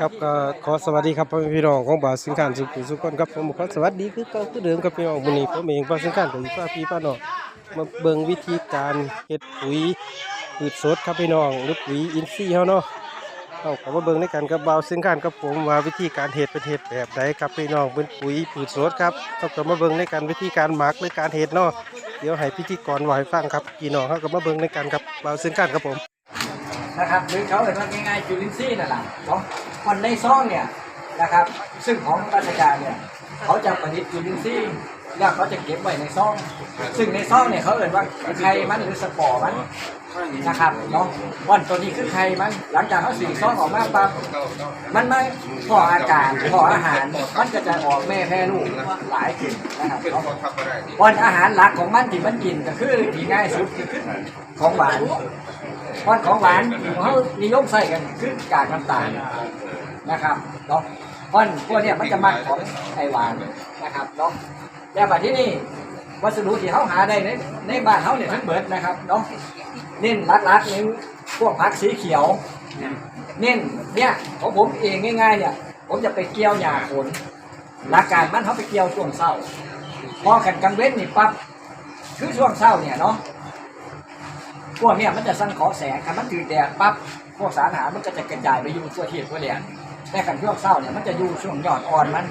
ครับก็ขอสวัสดีครับพี่น้องของบ่าวสิงคานสุขุสุขคนครับผมขอสวัสดีคือเก่าคือเดิมครับพี่น้องมื้อนี้ผมเองบ่าวสิงคานกับป้าพี่ป้าน้องมาเบิ่งวิธีการเฮ็ดปุ๋ยพืชสดครับพี่น้องหรือปุ๋ยอินทรีย์เฮาเนาะเอาก็มาเบิ่งในกันกับบ่าวสิงคานกับผมว่าวิธีการเฮ็ดเป็นเฮ็ดแบบใดครับพี่น้องเป็นปุ๋ยพืชสดครับเอาก็มาเบิ่งในกันวิธีการหมักหรือการเฮ็ดเนาะเดี๋ยวให้พิธีกรวาให้ฟังครับพี่น้องเฮาก็มาเบิ่งในกันกับบ่าวสิงคานครับผม นะครับหรือเขาเรียกว่าง่ายๆจุลินทรีย์นั่นแหละเนาะคนในซองเนี่ยนะครับ ซึ่งของราชการเนี่ยเขาจะผลิตจุลินทรีย์แล้วเขาจะเก็บไว้ในซอง ซึ่งในซองเนี่ยเขาเอ่ยว่าไข่มันหรือสปอร์มันนะครับเนาะวันตัวนี้คือไข่มันหลังจากเขาสีซองออกมาปั๊บมันไม่พออากาศพออาหารมันก็จะออกแม่แพร่ลูกหลายขึ้นนะครับเนาะวันอาหารหลักของมันที่มันกินก็คือที่ง่ายสุดคือของหวาน วันของหวานเขานิยมใส่กันคือกากน้ำตาลนะครับเนาะวันพวกเนี้ยมันจะมักของไอหวานนะครับเนาะแต่บัดที่นี่วัสดุที่เขาหาได้ในในบ้านเขาเนี่ยทั้งเบิดนะครับเนาะเน้นรักๆเน้นพวกผักสีเขียวเน้นเนี่ยของผมเองง่าย ๆ เนี่ย ผมจะไปเกี่ยวหญ้าฝนหลักการมันเขาไปเกี่ยวช่วงเช้าพอกันกลางเว้นนี่ปั๊บคือช่วงเช้าเนี่ยเนาะ พวกเนี้ยมันจะสั่งเคราะห์แสงคันมันถือแดดปั๊บพวกสารอาหารมันก็จะกระจายไปอยู่ทั่วทิศทั่วแดนแต่ขันช่วงเศร้าเนี่ยมันจะอยู่ช่วงยอดอ่อนมัน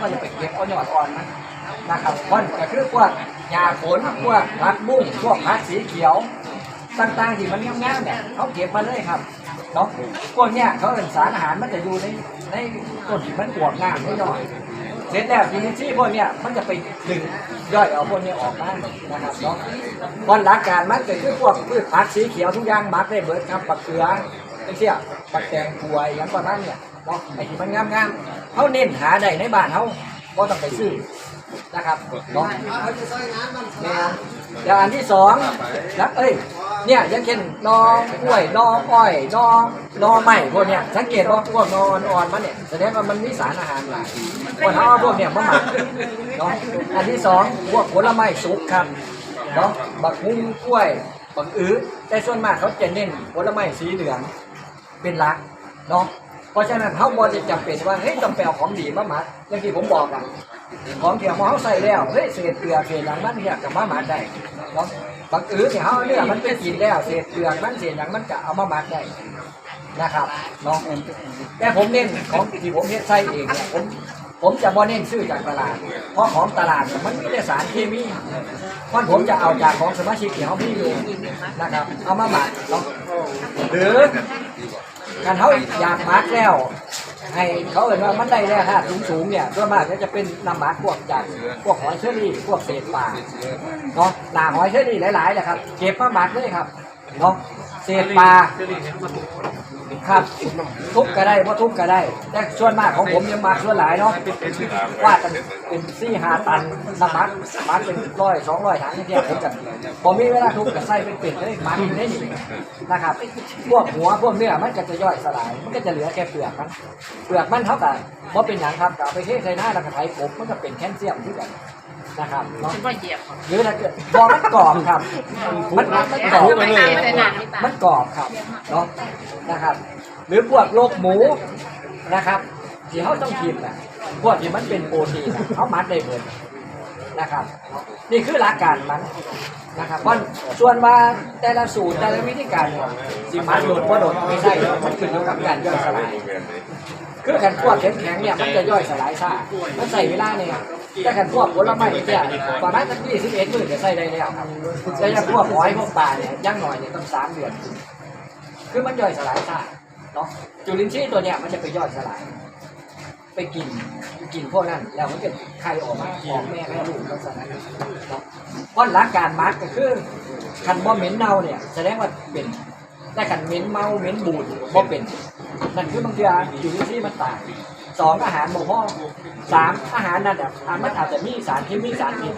ก็จะไปเก็บเอายอดอ่อนมันนะครับมันก็คือพวกหญ้าฝนพวกผักบุ้งพวกผักสีเขียวต่างๆที่มันงามๆเนี่ยเขาเก็บมาเลยครับเนาะพวกเนี้ยเขาเป็นสารอาหารมันจะอยู่ในในต้นที่มันอวบงามนิดหน่อยเสร็จแล้วทีนี้ที่พวกเนี้ยมันจะไปดึง ย่อยเอาพวกนี้ออกมานะครับเนาะตอนหลักการมันเกิดขึ้นพวกพืชผักสีเขียวทุกอย่างมักได้เบิดครับปักเกลือไอ้เชี่ยปักแตงกวยอย่างประมาณเนี่ยเนาะไอ้ที่มันงามๆเขาเน้นหาได้ในบ้านเขาก็ต้องไปซื้อนะครับเนาะนะอย่างอันที่สองนะเอ้ย เนี่ยอยังเช่นนอกล้วยนออ้อยนอนอใหม่พวกเนี้ยสังเกตว่าพวกนอนอ่อนมันเนี่ยแสดงว่ามันมีสารอาหารหลายพวกเขาเอาพวกเนี่ยมาหมักเนาะอันที่สองพวกผลไม้สุกครับเนาะบักฮุ้งกล้วยบักอื้อแต่ส่วนมากเขาจะเน้นผลไม้สีเหลืองเป็นหลักเนาะเพราะฉะนั้นเขาบอจะจำเป็นว่าเฮ้ยต้องไปเอาของดีมาหมักอย่างที่ผมบอกอะของเกี่ยวมาเขาใส่แล้วเฮ้ยเศษเปลือเศษอย่างนั้นเนี่ยกับมาหมักได้เนาะ บางอื้อเนี่ยเขาเอาเนี่ยมันไปกินแล้วเศษเปลือกมันเศษอย่างมันก็เอามาหมักได้นะครับเนาะแต่ผมเน้นของที่ผมเฮ็ดใส่เองเนี่ยผมผมจะบ่เน้นซื้อจากตลาด เพราะของตลาดเนี่ยมันมีแต่สารเคมีเพราะผมจะเอาจากของสมาชิกที่เขามีอยู่นะครับ เอามาหมักเนาะหรือการเขาอยากหมักแล้ว ให้เขาเห็นว่ามันได้แล้วฮะสูงสูงๆเนี่ยส่วนมากก็จะเป็นน้ำหมากพวกจากพวกหอยเชอรี่พวกเศษปลาเนาะหนาหอยเชอรี่หลายๆแหละครับเก็บมาหมักเลยครับเนาะเศษปลา ครับทุบก็ได้เพราะทุบก็ได้ แต่ส่วนมากของผมยังมักส่วนหลายเนาะว่ากันเป็นสี่หาตันน้ำมักหมักเป็นร้อยสองร้อยถังเนี่ยผมจะผมมีเวลาทุบกับใส่เป็นเป็ดเลยมักได้นี่นะครับ พวกหัวพวกเนื้อมันก็จะย่อยสลาย มันก็จะเหลือแค่เปลือกมันเปลือกมันเท่ากับว่าเป็นอย่างครับกับไปเทใส่หน้าแล้วก็ไถผมมันก็เป็นแคลเซียมที่กัน นะครับเนาะฉันว่าเหยียบเขาหรือถ้าเกิดพอมันกรอบครับ มันมันมันกรอบไม่ตายแต่หนักไม่ตายมันกรอบครับเนาะนะครับ หรือพวกโรคหมูนะครับที่เขาต้องกินน่ะพวกที่มันเป็นโปรตีนน่ะเขามัดได้เบิดนะครับ นี่คือหลักการมันนะครับเพราะส่วนว่าแต่ละสูตรแต่ละวิธีการเนี่ยสิมัดโดดว่าโดดไม่ใช่มันขึ้นอยู่กับการย่อยสลาย คือขันพวกแข็งๆเนี่ยมันจะย่อยสลายช้ามันใส่เวลาเนี่ยแต่ขันพวกผลไม้เนี่ยประมาณสักยี่สิบเอ็ดมื้อจะใส่ได้แล้วครับแต่ยังพวกหอยพวกปลาเนี่ยย่างหน่อยเนี่ยต้องสามเดือน คือมันย่อยสลายช้าเนาะจุลินทรีย์ตัวเนี้ยมันจะไปย่อยสลาย ไปกินกินพวกนั้นแล้วมันจะไข่ออกมาออกแม่แม่ลูกลักษณะนั้นเนาะเพราะหลักการมาร์กก็คือคันบ่เหม็นเน่าเนี่ยแสดงว่าเป็นแต่คันเหม็นเมาเหม็นบูดบ่เป็น นั่นคือบางทีอยู่ที่มันต่างสองอาหารบ่พอสามอาหารนั่นอะอะมันอาจจะมีสารเคมีสารพิษ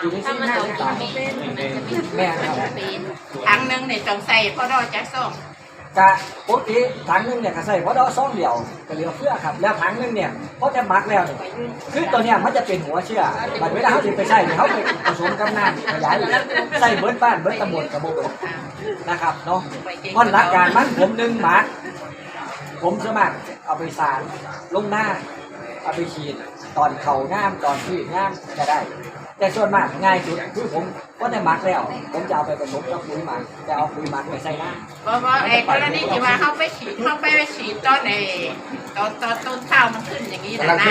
อยู่ที่ถ้ที่มันต้องต่างทำเป็นมันจะมีแม่ครับถังหนึ่งเนี่ยต้องใส่พอดอจักส่งกะปกติถังหนึงเนี่ยก็ใส่พราะเราซ่องเดียวก็เหลือเพื่อครับ แล้วถังหนึงเนี่ยเพราจะมักแล้วเนี่ยคือตัวเนี้ยมันจะเป็นหัวเชื่อบัดเวลาเขาสิไปใส่เนี่ยเขาไปผสมกับน้ำขยายใส่เบิร์ดบ้านเบิดตำบลกับโบกนะครับเนาะเพราะหลักการมันผมหนึ่งมัก ผมสมัครเอาไปสารลงหน้า เอาไปฉีดตอนเขาง่ามตอนที่ง่ามก็ได้ แต่ส่วนมากง่ายสุดคือผมก็ได้มักแล้ว ผมจะเอาไปผสมกับปุ๋ยหมักจะเอาปุ๋ยหมักไปใส่หน้าเพราะว่าไอ้กรณีที่ว่าเขาไปฉีดเขาไปฉีดตอนไอ้ตอนตอนต้นข้าวมันขึ้นอย่างนี้นะนะ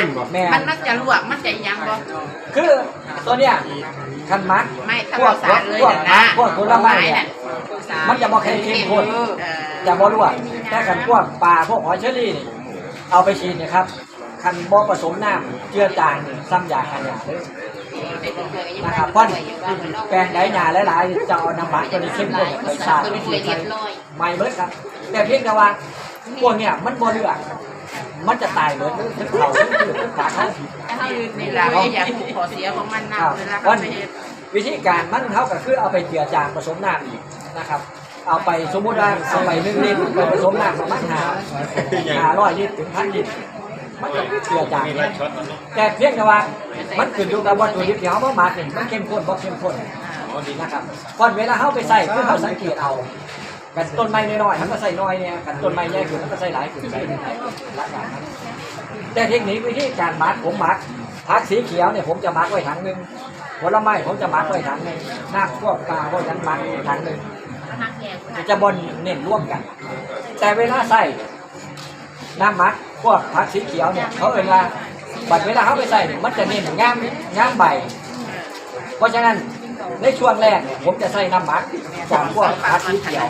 มันมันจะลวกมันจะยังบ่คือตัวเนี้ยคันมักไม่ถ้าพวเรากสารเลยพวกนะพวกผลไม้เนี่ยมันจะบอกให้เข้มข้นเออจะบ่รั่ว แต่กันพวกปลาพวกหอยเชอรี่นี่เอาไปฉีดเนี่ยครับ คันบ่ผสมน้ำเจือจางนี่ซ้ำยาขยะเลยนะครับเพราะแปลงไหนหนาหลายๆจะเอาน้ำมันตัวนี้เข้มข้นไปสาดไม่เบิดครับ แต่เพียงแต่ว่าพวกเนี่ยมันบ่เลือกมันจะตายเบิดทั้งเขาทั้งพืชทั้งปลาเขานี่แหละไม่อยากถูกขอเสียของมันนะเวลาเขาไปเฮ็ดวิธีการมันเท่ากับคือเอาไปเจือจางผสมน้ำอีกนะครับ เอาไปสมมติว่าเอาไปหนึ่งลิตรไปผสมน้ำประมาณหาหาร้อยลิตรถึงพันลิตรมันจะเจือจางแต่เพียงแต่ว่ามันขึ้นอยู่กับวัตถุดิบที่เขาเอามาเนี่มันเข้มข้นบ่เข้มข้นนะครับก่อนเวลาเขาไปใส่คือเขาสังเกตเอากันต้นไม้น้อยๆมันก็ใส่น้อยเนี่ยกันต้นไม้ใหญ่ขึ้นมันก็ใส่หลายขึ้นใส่หลายขึ้นหลายอย่างแต่เทคนิควิธีการมัดผมมัดพักสีเขียวเนี่ยผมจะมัดไว้ถังหนึ่งผลไม้ผมจะมัดไว้ถังหนึ่งน้ำพวกปลาพวกนั้นมัดไว้ถังหนึ่ง จะบนเน้นร่วมกัน แต่เวลาใส่น้ำมัดพวกผักสีเขียวเนี่ยเขาเอ่ยว่าบัดเวลาเขาไปใส่เนี่ยมันจะเน้นงามงามใบ เพราะฉะนั้นในช่วงแรกผมจะใส่น้ำมัดจากพวกผักสีเขียว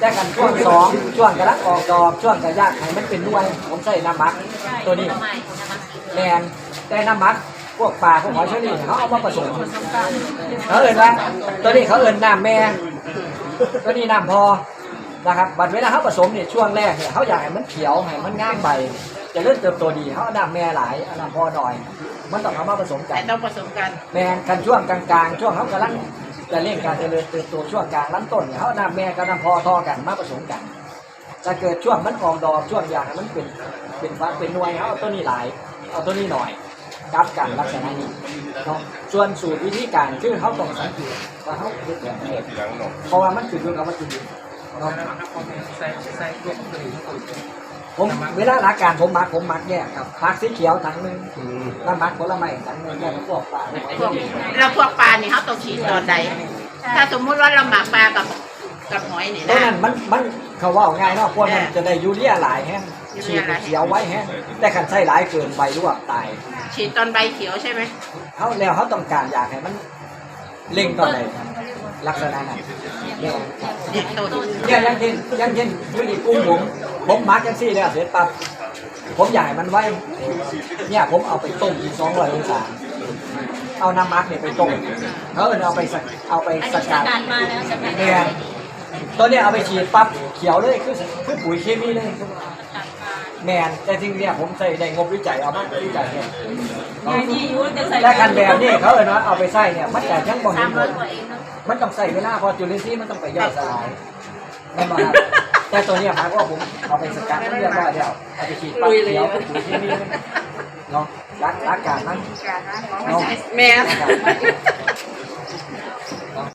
แต่กันช่วงสองช่วงกระลักออกดอกช่วงกระยากให้มันเป็นด้วยผมใส่น้ำมัดตัวนี้แมนแต่น้ำมักพวกปลาพวกหอยเชอรี่เขาเอามาผสมเขาเอินว่าตัวนี้เขาเอินน้ำแม่ ตัวนี้น้ำพอนะครับบัดเวลาเขาผสมเนี่ยช่วงแรกเนี่ยเขาอยากให้มันเขียวให้มันงามใบจะเริ่มเติบโตดีเขาเอาน้ำแม่หลายเอาน้ำพอหน่อย มันต้องเอามาผสมกัแต่นต้องผสมกันแมนกันช่วงกลางๆ ช่วงเขากำลังจะเร่งการเจริญเติบโตช่วงกลางล้ำต้นเนี่ยเขาเอาน้ำแม่กับน้ำพอทอกันมาผสมกันจะเกิดช่วงมันออกดอกช่วงอยากให้มันเป็นเป็นฟักเป็นหน่วยเขาเอาตัวนี้หลาย เอาตัวนี้หน่อย กลับกันลักษณะนี้เนาะส่วนสูตรวิธีการคือเขาต้องสังเกตว่าเขาเป็นแบบไหนเพราะว่ามันคือเรื่องของวัตถุดิบเนาะผมเวลาหลักการผมมักผมมักเนี่ยครับผักสีเขียวถังหนึ่งน้ำมักผลไม้ถังหนึ่งแล้วก็พวกปลาพวกแล้วพวกปลานี่เขาต้องฉีดตอนใดถ้าสมมุติว่าเราหมักปลากับกับหอยนี่ตรงนะนั้นมันมันเขาว่าง่ายเนาะพวกมันจะได้ยูเรียหลายแฮงยูเรี ฉียดหลายเขียวไว้แฮงแต่ขันใส่หลายเกินใบรวบตายฉีดตอนใบเขียวใช่ไหมเขาแล้วเขาต้องการอยากให้มันเล่งตอนไหนลักษณะนั้นเนี่ยต้นเนี่ยอยังเช่นอยังเช่นวิธีกุ้งผมผมมักจังซี่เนี่ยเสร็จปั๊บผมอยากให้มันไว้เนี่ยผมเอาไปต้มอีกสองร้อยองศาเอาน้ำมักเนี่ยไปต้มเขาเอิ้นเอาไปสกเอาไปสกัดมาแล้วสกัดเนี่ยตัวเนี้ยเอาไปฉีดปั๊บเขียวเลยคือคือปุ๋ยเคมีเลย แมนแต่จริงเนี่ยผมใส่ได้งบวิจัยเอามาวิจัยเนี่ยนี่ยูจะใส่และกันแบบนี้เขาเอิ้นว่าเอาไปใส่เนี่ยมันแต่ยังบ่เห็สานมผร้อยลกว่าเองเนาะมันต้องใส่เวลาเพอจุลินทรีย์มันต้องไปย่อยสลายนั่นมาครับแต่ตัวเนี้ยหมายว่าผมเอาไปสกัดเรียบร้อยแล้วเอาไปฉีดปั๊บเขียวเป็นปุ๋ยเคมีเลยเนาะรักรักการมันแม่นะครับ